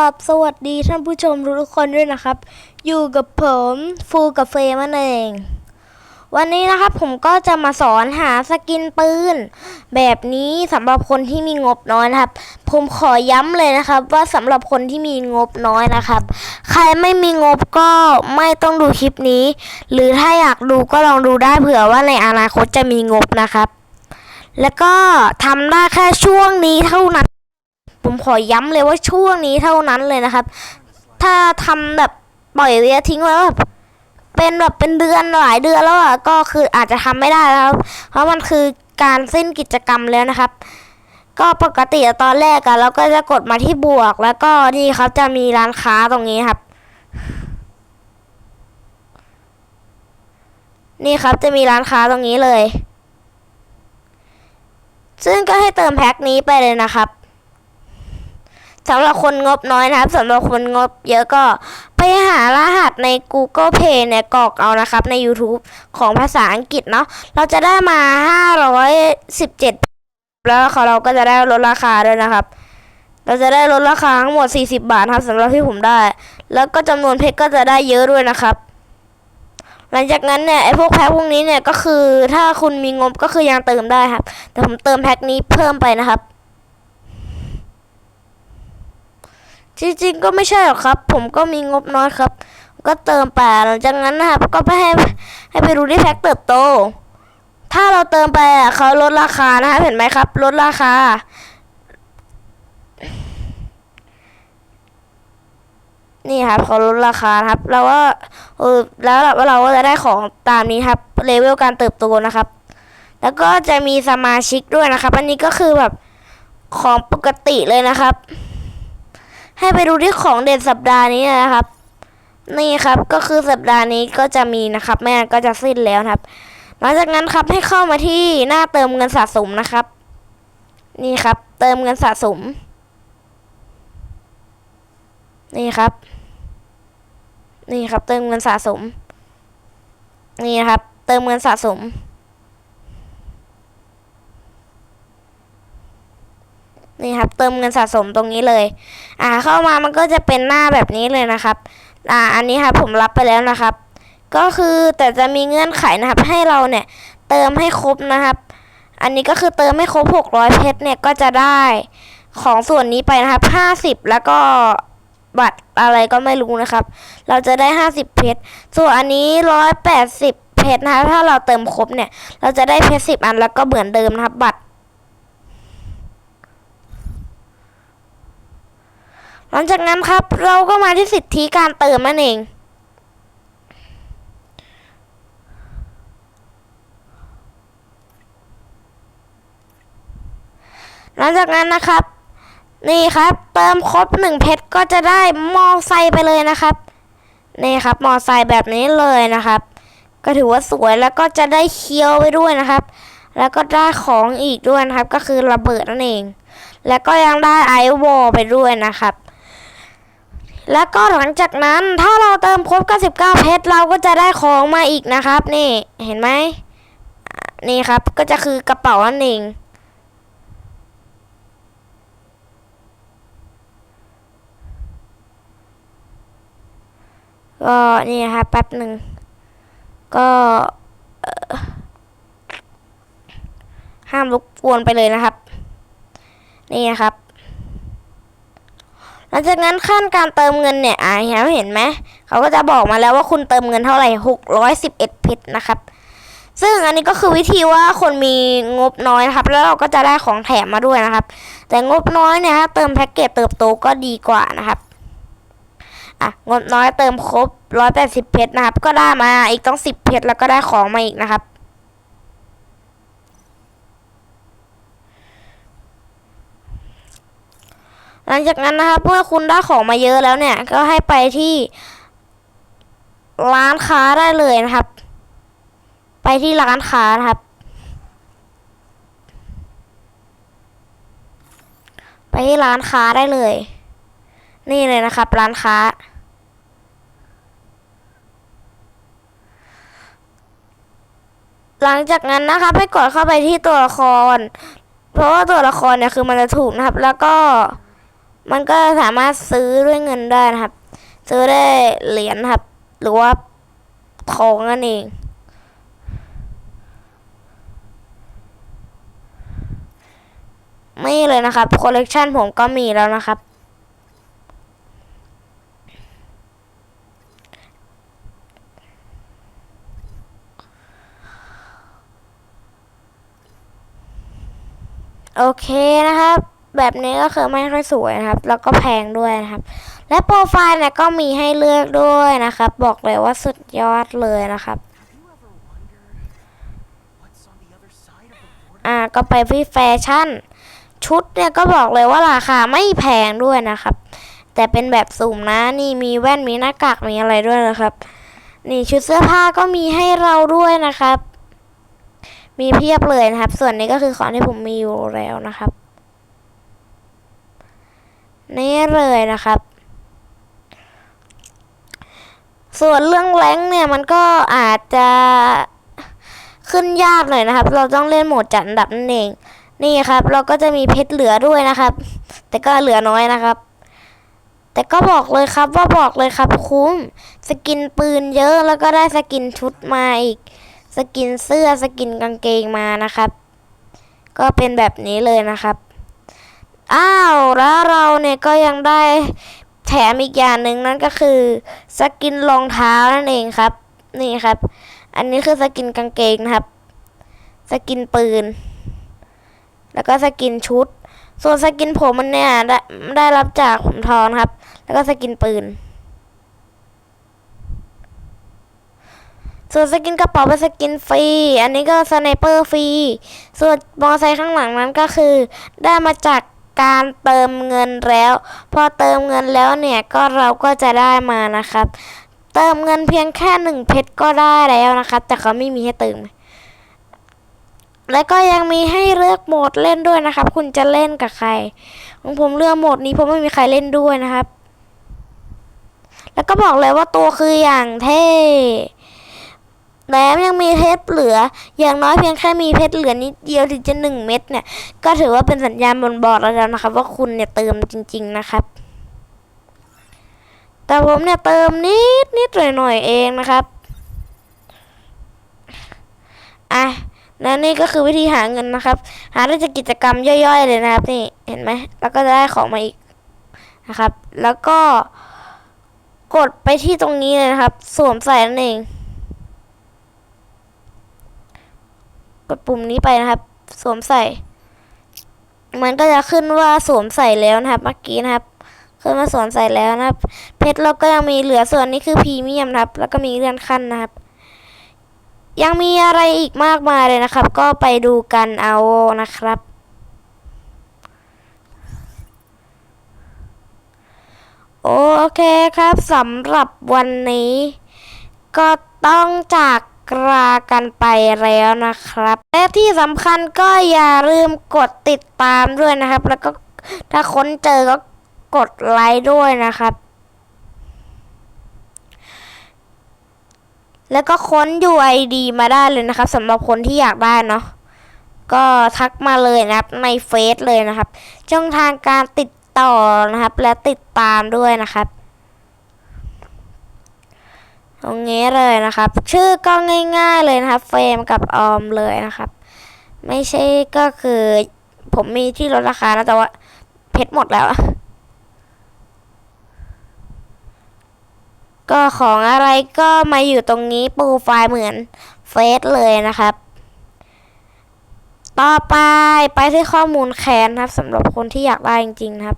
ครับสวัสดีท่านผู้ชมทุกๆคนด้วยนะครับ อยู่กับผมฟูกับเฟมันเอง วันนี้นะครับผมก็จะมาสอนหาสกินปืน แบบนี้สำหรับคนที่มีงบน้อยนะครับ ผมขอย้ำเลยนะครับ ว่าสำหรับคนที่มีงบน้อยนะครับ ใครไม่มีงบก็ไม่ต้องดูคลิปนี้ หรือถ้าอยากดูก็ลองดูได้เผื่อว่าในอนาคตจะมีงบนะครับ แล้วก็ทำได้แค่ช่วงนี้ ขอย้ำเลยว่าช่วงนี้เท่านั้นเลยนะครับ ถ้าทำแบบปล่อยระยทิ้งไว้แบบเป็นแบบเป็นเดือนหลายเดือนแล้วอะก็คืออาจจะทำไม่ได้แล้วเพราะมันคือการสิ้นกิจกรรมแล้วนะครับ ก็ปกติตอนแรกอะเราก็จะกดมาที่บวก แล้วก็นี่ครับจะมีร้านค้าตรงนี้ครับ นี่ครับจะมีร้านค้าตรงนี้เลย ซึ่งก็ให้เติมแพ็คนี้ไปเลยนะครับ สำหรับคนงบน้อยนะครับสำหรับคนงบเยอะก็ไปหารหัสใน Google Play เนี่ยกรอกเอานะครับ ใน YouTube ของภาษาอังกฤษเนาะเราจะได้มา 517 แล้วเขาเราก็จะได้ลดราคาด้วยนะครับ เราจะได้ลดราคาทั้งหมด 40 บาทครับสำหรับที่ผมได้ แล้วก็จำนวนเพชรก็จะได้เยอะด้วยนะครับ หลังจากนั้นเนี่ยไอ้พวกแพ็คพวกนี้เนี่ยก็คือถ้าคุณมีงบก็คือยังเติมได้ครับ แต่ผมเติมแพ็คนี้เพิ่มไปนะครับ จริงๆก็ไม่ใช่หรอกครับ ผมก็มีงบน้อยครับ ก็เติมไปหลังจากนั้นนะครับ ก็ไปให้ให้ไปดูที่แพ็คเติบโต ถ้าเราเติมไปอะเขาลดราคานะครับเห็นไหมครับ ลดราคานี่ครับเขาลดราคาครับ เราก็เออแล้วเราก็จะได้ของตามนี้ครับเลเวลการเติบโตนะครับ แล้วก็จะมีสมาชิกด้วยนะครับ อันนี้ก็คือแบบของปกติเลยนะครับ ให้ไปดูที่ของเด่นสัปดาห์นี้นะครับ นี่ครับก็คือสัปดาห์นี้ก็จะมีนะครับไม่ก็จะสิ้นแล้วครับ หลังจากนั้นครับให้เข้ามาที่หน้าเติมเงินสะสมนะครับ นี่ครับ เติมเงินสะสม นี่ครับ นี่ครับ เติมเงินสะสม นี่ครับ เติมเงินสะสม นี่ครับเติมเงินสะสมตรงนี้เลย อ่าเข้ามามันก็จะเป็นหน้าแบบนี้เลยนะครับ อ่าอันนี้ครับผมรับไปแล้วนะครับ ก็คือแต่จะมีเงื่อนไขนะครับ ให้เราเนี่ยเติมให้ครบนะครับ อันนี้ก็คือเติมให้ครบ 600 เพชรเนี่ยก็จะได้ของส่วนนี้ไปนะครับ 50 แล้วก็บัตรอะไรก็ไม่รู้นะครับ เราจะได้ 50 เพชร ส่วนอันนี้ 180 เพชรนะครับถ้าเราเติมครบเนี่ย เราจะได้เพชร 10 อันแล้วก็เหมือนเดิมนะครับ บัตร หลังจากนั้นครับเราก็มาที่สิทธิการเติมนั่นเอง หลังจากนั้นนะครับ นี่ครับ เติมครบหนึ่งเพชรก็จะได้มอไซไปเลยนะครับนี่ครับ มอไซแบบนี้เลยนะครับ ก็ถือว่าสวยแล้วก็จะได้เคี้ยวไปด้วยนะครับ แล้วก็ได้ของอีกด้วยนะครับ ก็คือระเบิดนั่นเอง แล้วก็ยังได้ไอวอลไปด้วยนะครับ แล้วก็หลังจากนั้นถ้าเราเติมครบ 99 เพชรเราก็จะได้ของมาอีกนะครับ นี่เห็นไหมนี่ครับก็จะคือกระเป๋านั่นเองก็นี่นะครับแป๊บหนึ่งก็ห้ามรบกวนไปเลยนะครับ นี่นะครับ หลังจากนั้นขั้นการเติมเงินเนี่ยอ่าเห็นไหมเขาก็จะบอกมาแล้วว่าคุณเติมเงินเท่าไหร่หกร้อยสิบเอ็ดเพชรนะครับ ซึ่งอันนี้ก็คือวิธีว่าคนมีงบน้อยนะครับ แล้วเราก็จะได้ของแถมมาด้วยนะครับ แต่งบน้อยเนี่ยถ้าเติมแพ็กเกจเติบโตก็ดีกว่านะครับอะงบน้อยเติมครบร้อยแปดสิบเพชรนะครับ ก็ได้มาอีกต้องสิบเพชรแล้วก็ได้ของมาอีกนะครับ หลังจากนั้นนะครับเมื่อคุณได้ของมาเยอะแล้วเนี่ย ก็ให้ไปที่ร้านค้าได้เลยนะครับ ไปที่ร้านค้านะครับ ไปที่ร้านค้าได้เลย นี่เลยนะครับ ร้านค้า หลังจากนั้นนะครับให้กดเข้าไปที่ตัวละคร เพราะว่าตัวละครเนี่ยคือมันจะถูกนะครับ แล้วก็ มันก็สามารถซื้อด้วยเงินได้นะครับ ซื้อได้เหรียญครับ หรือว่าทองนั่นเองนี่เลยนะครับคอลเลกชันผมก็มีแล้วนะครับ โอเคนะครับ แบบนี้ก็คือไม่ค่อยสวยนะครับ แล้วก็แพงด้วยนะครับ และโปรไฟล์เนี่ยก็มีให้เลือกด้วยนะครับ บอกเลยว่าสุดยอดเลยนะครับ อ่าก็ไปที่แฟชั่น ชุดเนี่ยก็บอกเลยว่าราคาไม่แพงด้วยนะครับ แต่เป็นแบบสุ่มนะนี่มีแว่นมีหน้ากากมีอะไรด้วยนะครับ นี่ชุดเสื้อผ้าก็มีให้เราด้วยนะครับ มีเพียบเลยนะครับ ส่วนนี้ก็คือของที่ผมมีอยู่แล้วนะครับ นี่เลยนะครับ ส่วนเรื่องแรงเนี่ยมันก็อาจจะขึ้นยากหน่อยนะครับ เราต้องเล่นโหมดจัดอันดับนั่นเอง นี่ครับ เราก็จะมีเพชรเหลือด้วยนะครับ แต่ก็เหลือน้อยนะครับ แต่ก็บอกเลยครับว่าบอกเลยครับคุ้ม สกินปืนเยอะแล้วก็ได้สกินชุดมาอีก สกินเสื้อสกินกางเกงมานะครับ ก็เป็นแบบนี้เลยนะครับ อ้าว แล้วเรา เนี่ยก็ยังได้แถมอีกอย่างหนึ่งนั่นก็คือสกินรองเท้านั่นเองครับ นี่ครับ อันนี้คือสกินกางเกงนะครับ สกินปืน แล้วก็สกินชุด ส่วนสกินผมมันเนี่ยได้ได้รับจากผมทองครับ แล้วก็สกินปืน ส่วนสกินกระเป๋าเป็นสกินฟรี อันนี้ก็สไนเปอร์ฟรี ส่วนมอไซค์ข้างหลังนั้นก็คือ ได้มาจาก การเติมเงินแล้ว พอเติมเงินแล้วเนี่ยก็เราก็จะได้มานะครับ เติมเงินเพียงแค่หนึ่งเพชรก็ได้แล้วนะครับ แต่เขาไม่มีให้เติม แล้วก็ยังมีให้เลือกโหมดเล่นด้วยนะครับ คุณจะเล่นกับใครของผมเลือกโหมดนี้เพราะไม่มีใครเล่นด้วยนะครับ แล้วก็บอกเลยว่าตัวคืออย่างเท่ แถมยังมีเพชรเหลือ อย่างน้อยเพียงแค่มีเพชรเหลือนิดเดียวถึงจะหนึ่งเม็ดเนี่ย ก็ถือว่าเป็นสัญญาณบนบอร์ดแล้วนะครับ ว่าคุณเนี่ยเติมจริง ๆ นะครับ แต่ผมเนี่ยเติมนิดนิดหน่อยหน่อยเองนะครับอะและนี่ก็คือวิธีหาเงินนะครับ หาได้จากกิจกรรมย่อยๆเลยนะครับนี่เห็นไหมแล้วก็จะได้ของมาอีกนะครับ แล้วก็กดไปที่ตรงนี้เลยนะครับ สวมใส่นั่นเอง ก ดปุ่มนี้ไปนะครับ สวมใส่ มันก็จะขึ้นว่าสวมใส่แล้วนะครับเมื่อกี้นะครับขึ้นมาสวมใส่แล้วนะครับ เพชรเราก็ยังมีเหลือส่วนนี้คือพรีเมียมนะครับ แล้วก็มีเลื่อนขั้นนะครับ ยังมีอะไรอีกมากมายเลยนะครับ ก็ไปดูกันเอานะครับโอเคครับสำหรับวันนี้ ก็ต้องจาก กรากันไปแล้วนะครับ และที่สำคัญก็อย่าลืมกดติดตามด้วยนะครับ แล้วก็ถ้าค้นเจอก็กดไลค์ด้วยนะครับ แล้วก็ค้น UID มาได้เลยนะครับสำหรับคนที่อยากได้เนาะก็ทักมาเลยนะครับในเฟซเลยนะครับช่องทางการติดต่อนะครับ และติดตามด้วยนะครับ ตรงนี้เลยนะครับ ชื่อก็ง่าย ๆเลยนะครับ เฟรมกับออมเลยนะครับ ไม่ใช่ก็คือ ผมมีที่ลดราคานะแต่ว่าเพชรหมดแล้วก็ของอะไรก็มาอยู่ตรงนี้โปรไฟล์เหมือนเฟซเลยนะครับ ต่อไปไปที่ข้อมูลแคนครับสำหรับคนที่อยากได้จริงๆครับ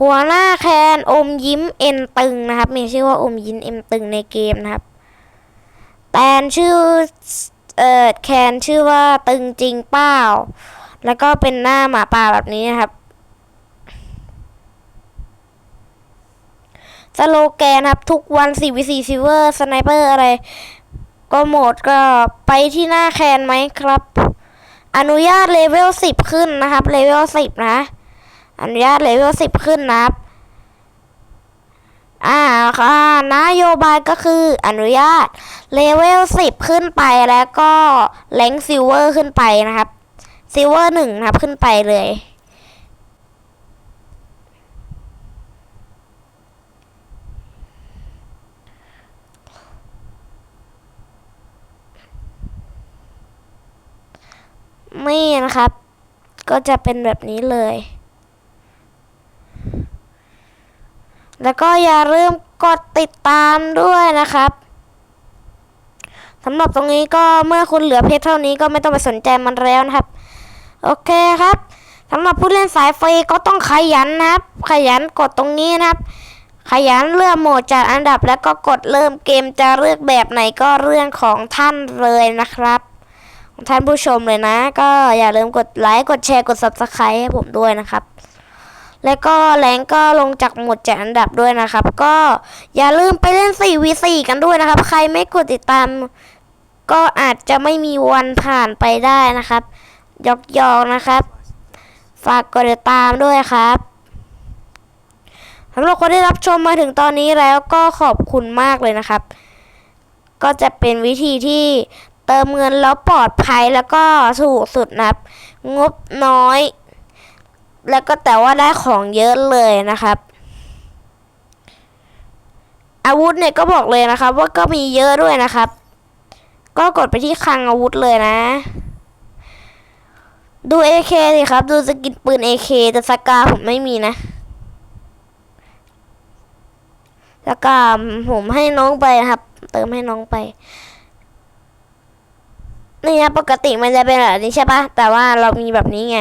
หัวหน้าแคนอมยิ้มเอ็นตึงนะครับ มีชื่อว่าอมยิ้มเอ็นตึงในเกมนะครับ แตนชื่อเอ่อแคนชื่อว่าตึงจริงเป้าแล้วก็เป็นหน้าหมาป่าแบบนี้นะครับ สโลแกนครับ ทุกวัน4 v 4 Silver Sniper อะไร ก็โหมดก็ไปที่หน้าแคนไหมครับ อนุญาตเลเวล10ขึ้นนะครับ เลเวล10นะ อนุญาตเลเวล10ขึ้นนะครับ อ่าค่ะนโยบายก็คืออนุญาตเลเวล10ขึ้นไปแล้วก็แรงซิลเวอร์ขึ้นไปนะครับซิลเวอร์หนึ่งนะครับขึ้นไปเลยนี่นะครับ ก็จะเป็นแบบนี้เลย แล้วก็อย่าลืมกดติดตามด้วยนะครับสำหรับตรงนี้ก็เมื่อคุณเหลือเพชรเท่านี้ก็ไม่ต้องไปสนใจมันแล้วนะครับ โอเคครับสำหรับผู้เล่นสายฟรีก็ต้องขยันนะครับ ขยันกดตรงนี้นะครับ ขยันเลือกโหมดจัดอันดับแล้วก็กดเริ่มเกมจะเลือกแบบไหนก็เรื่องของท่านเลยนะครับของท่านผู้ชมเลยนะ ก็อย่าลืมกดไลค์กดแชร์กด subscribe ให้ผมด้วยนะครับ แล้วก็แรงก็ลงจากหมดจัดอันดับด้วยนะครับ ก็อย่าลืมไปเล่น 4v4 กันด้วยนะครับ ใครไม่กดติดตาม ก็อาจจะไม่มีวันผ่านไปได้นะครับยอกยอกนะครับ ฝากกดติดตามด้วยครับสำหรับคนที่รับชมมาถึงตอนนี้แล้วก็ขอบคุณมากเลยนะครับ ก็จะเป็นวิธีที่เติมเงินแล้วปลอดภัยแล้วก็ถูกสุดนะครับ งบน้อย แล้วก็แต่ว่าได้ของเยอะเลยนะครับ อาวุธเนี่ยก็บอกเลยนะครับ ว่าก็มีเยอะด้วยนะครับ ก็กดไปที่คลังอาวุธเลยนะ ดู AK สิครับ ดูสกินปืน AK แต่สกาผมไม่มีนะสกาผมให้น้องไปนะครับ เติมให้น้องไปนี่นะปกติมันจะเป็นแบบนี้ใช่ปะแต่ว่าเรามีแบบนี้ไง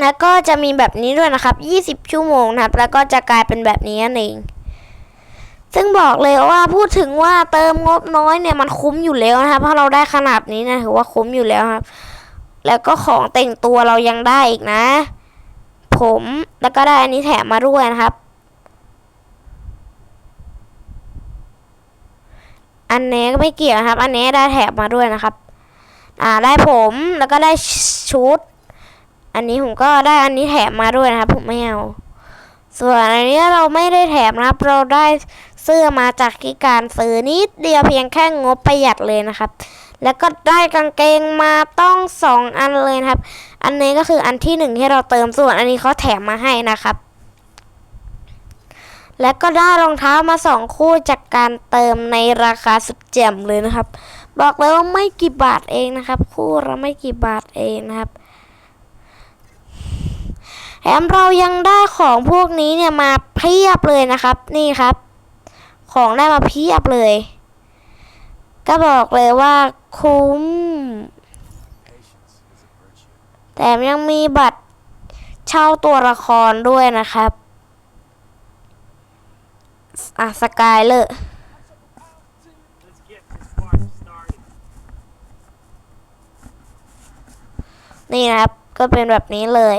แล้วก็จะมีแบบนี้ด้วยนะครับ 20 ชั่วโมงนะครับ แล้วก็จะกลายเป็นแบบนี้นั่นเอง ซึ่งบอกเลยว่าพูดถึงว่าเติมงบน้อยเนี่ยมันคุ้มอยู่แล้วนะครับ เพราะเราได้ขนาดนี้นะถือว่าคุ้มอยู่แล้วครับ แล้วก็ของแต่งตัวเรายังได้อีกนะ ผมแล้วก็ได้อันนี้แถมมาด้วยนะครับ อันนี้ก็ไม่เกี่ยวนะครับ อันนี้ได้แถมมาด้วยนะครับ อ่าได้ผมแล้วก็ได้ชุด อันนี้ผมก็ได้อันนี้แถมมาด้วยนะครับผมไม่เอา ส่วนอันนี้เราไม่ได้แถมนะครับ เราได้เสื้อมาจากที่การซื้อนิดเดียวเพียงแค่งบประหยัดเลยนะครับ แล้วก็ได้กางเกงมาต้องสองอันเลยนะครับ อันนี้ก็คืออันที่หนึ่งที่เราเติมส่วนอันนี้เขาแถมมาให้นะครับ และก็ได้รองเท้ามาสองคู่จากการเติมในราคาสุดแจ่มเลยนะครับ บอกเลยว่าไม่กี่บาทเองนะครับ คู่ละไม่กี่บาทเองนะครับ แถมเรายังได้ของพวกนี้เนี่ยมาเพียบเลยนะครับ นี่ครับ ของได้มาเพียบเลย ก็บอกเลยว่าคุ้ม แถมยังมีบัตรเช่าตัวละครด้วยนะครับอะสกายเลยนี่นะครับ ก็เป็นแบบนี้เลย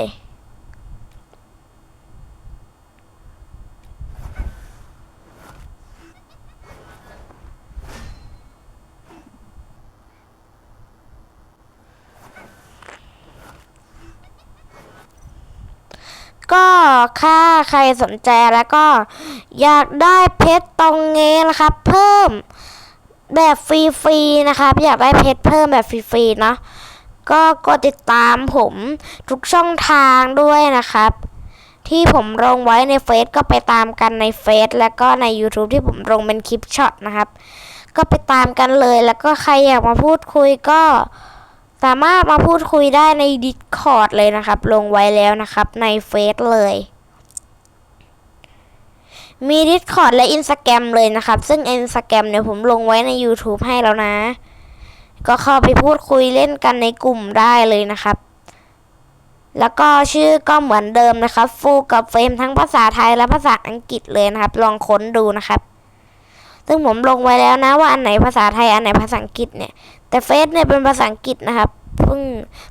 ก็ ค่าใครสนใจแล้วก็อยากได้เพชรตรงเงี้นะครับ เพิ่มแบบฟรีๆนะครับ อยากได้เพชรเพิ่มแบบฟรีๆเนาะก็กดติดตามผมทุกช่องทางด้วยนะครับ ที่ผมลงไว้ในเฟซก็ไปตามกันในเฟซแล้วก็ใน YouTube ที่ผมลงเป็นคลิปช็อตนะครับ ก็ไปตามกันเลยแล้วก็ใครอยากมาพูดคุยก็ สามารถมาพูดคุยได้ใน Discord เลยนะครับ ลงไว้แล้วนะครับในเฟซเลย มี Discord และ Instagram เลยนะครับ ซึ่ง Instagram เนี่ยผมลงไว้ใน YouTube ให้แล้วนะ ก็เข้าไปพูดคุยเล่นกันในกลุ่มได้เลยนะครับ แล้วก็ชื่อก็เหมือนเดิมนะครับ ฟูกับเฟรมทั้งภาษาไทยและภาษาอังกฤษเลยนะครับ ลองค้นดูนะครับซึ่งผมลงไว้แล้วนะว่าอันไหนภาษาไทยอันไหนภาษาอังกฤษเนี่ย แต่เฟซเนี่ยเป็นภาษาอังกฤษนะครับเพิ่ง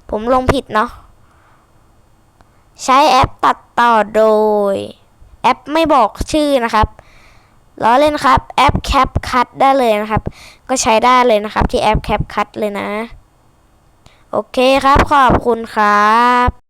ผมลงผิดเนาะใช้แอปตัดต่อโดย แอปไม่บอกชื่อนะครับล้อเล่นครับแอปแคปคั t ได้เลยนะครับ ก็ใช้ได้เลยนะครับที่แอปแคปคั t เลยนะ โอเคครับขอบคุณครับ